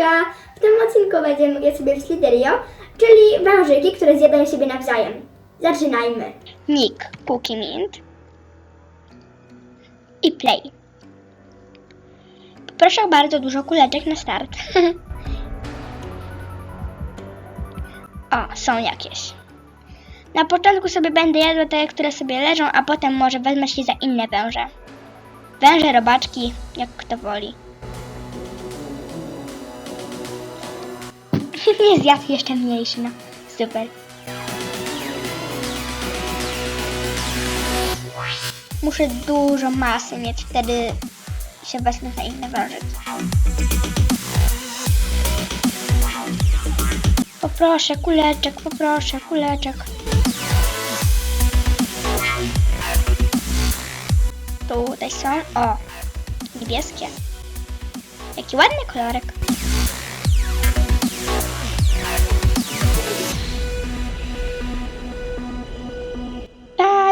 Hejka! W tym odcinku będziemy grać sobie w Sliderio, czyli wężyki, które zjadają siebie nawzajem. Zaczynajmy. Nick, Cookie Mint i Play. Proszę bardzo dużo kuleczek na start. o, są jakieś. Na początku sobie będę jadła te, które sobie leżą, a potem może wezmę się za inne węże. Węże, robaczki, jak kto woli. Nie zjadł jeszcze mniejszy, no. Super. Muszę dużo masy mieć, wtedy się wezmę za inne wężyki. Poproszę kuleczek, poproszę kuleczek. Tutaj są, o, niebieskie. Jaki ładny kolorek.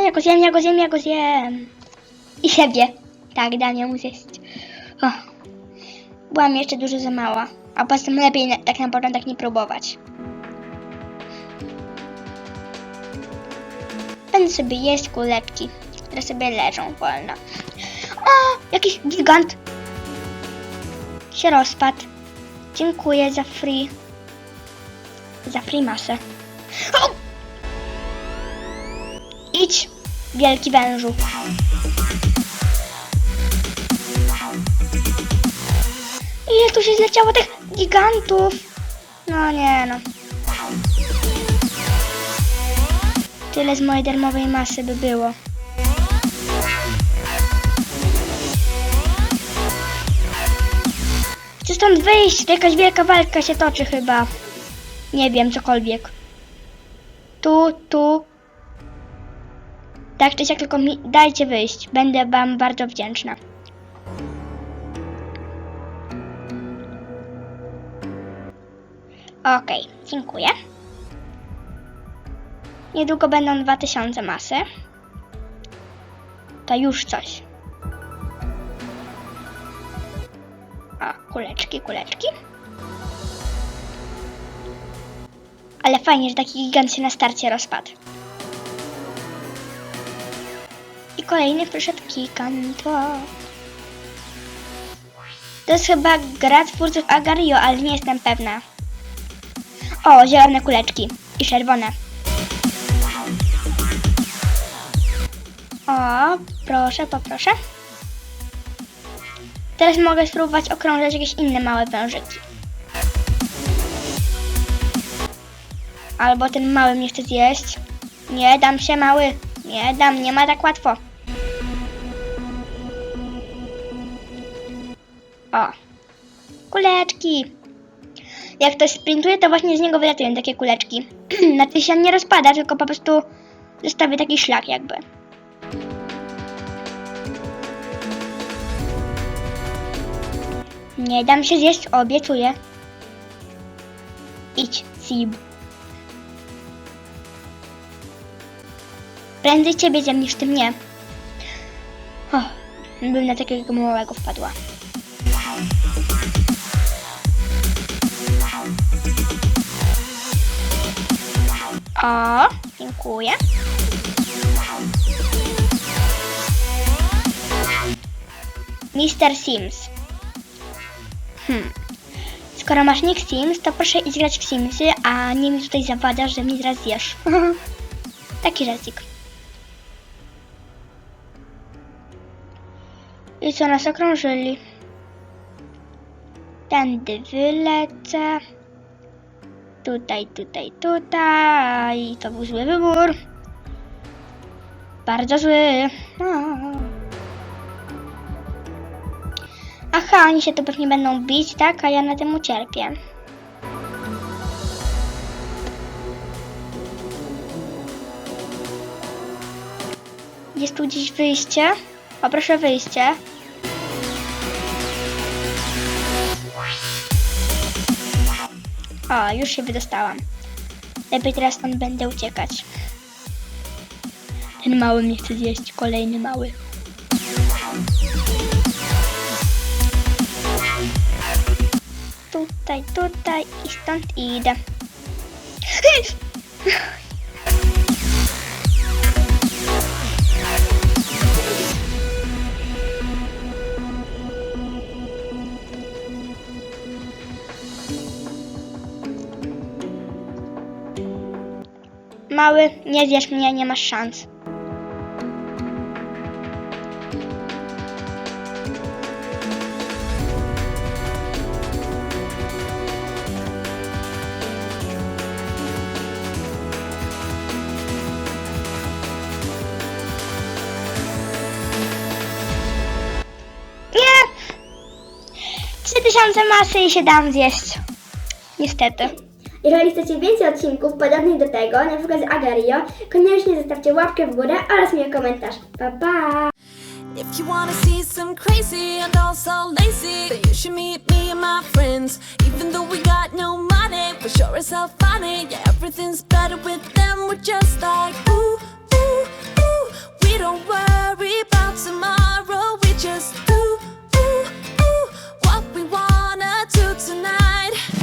Ja go zjem, ja go zjem, ja go zjem. I siebie. Tak, dam mu zjeść. O. Byłam jeszcze dużo za mała. A poza tym lepiej na, tak na początek nie próbować. Będę sobie jeść kuleczki, które sobie leżą wolno. O, jakiś gigant. Się rozpadł. Dziękuję za free. Za free masę. O! Idź, wielki wężu. Ile tu się zleciało tych gigantów? No nie no. Tyle z mojej darmowej masy by było. Chcę stąd wyjść, jakaś wielka walka się toczy chyba. Nie wiem, cokolwiek. Tu, tu. Tak czy siak, tylko mi dajcie wyjść. Będę wam bardzo wdzięczna. Okej, dziękuję. Niedługo będą 2000 masy. To już coś. O, kuleczki, kuleczki. Ale fajnie, że taki gigant się na starcie rozpadł. Kolejny przyszedł Kikanto. To jest chyba gra twórców Agario, ale nie jestem pewna. O, zielone kuleczki i czerwone. O, proszę, poproszę. Teraz mogę spróbować okrążać jakieś inne małe wężyki. Albo ten mały mnie chce zjeść. Nie dam się, mały. Nie dam, nie ma tak łatwo. O. Kuleczki. Jak ktoś sprintuje, to właśnie z niego wylatują takie kuleczki. znaczy się nie rozpada, tylko po prostu zostawi taki szlak jakby. Nie dam się zjeść, obiecuję. Idź, Sib. Prędzej ciebie zjem niż ty mnie. O, bym na takiego małego wpadła. O, dziękuję. Mr. Sims. Hmm. Skoro masz nick Sims, to proszę iść grać w Simsy, a nie mi tutaj zawadasz, że mnie zaraz zjesz. Taki żarcik. I co nas okrążyli? Tędy wylecę. Tutaj, tutaj, tutaj. To był zły wybór. Bardzo zły. A. Aha, oni się tu pewnie będą bić, tak? A ja na tym ucierpię. Jest tu gdzieś wyjście? Poproszę wyjście. O, już się wydostałam. Lepiej teraz stąd będę uciekać. Ten mały mnie chce zjeść, kolejny mały. tutaj, tutaj i stąd idę. Mały, nie zjesz mnie, nie masz szans. Nie! 3000 masy i się dam zjeść. Niestety. Jeżeli chcecie więcej odcinków podobnych do tego, na przykład z Agario, koniecznie zostawcie łapkę w górę oraz miły komentarz. Pa, pa! If you wanna see some crazy and also lazy, then you should meet me and my friends. Even though we got no money, we sure as hell funny. Yeah, everything's better with them. We're just like ooh, ooh, ooh. We don't worry about tomorrow.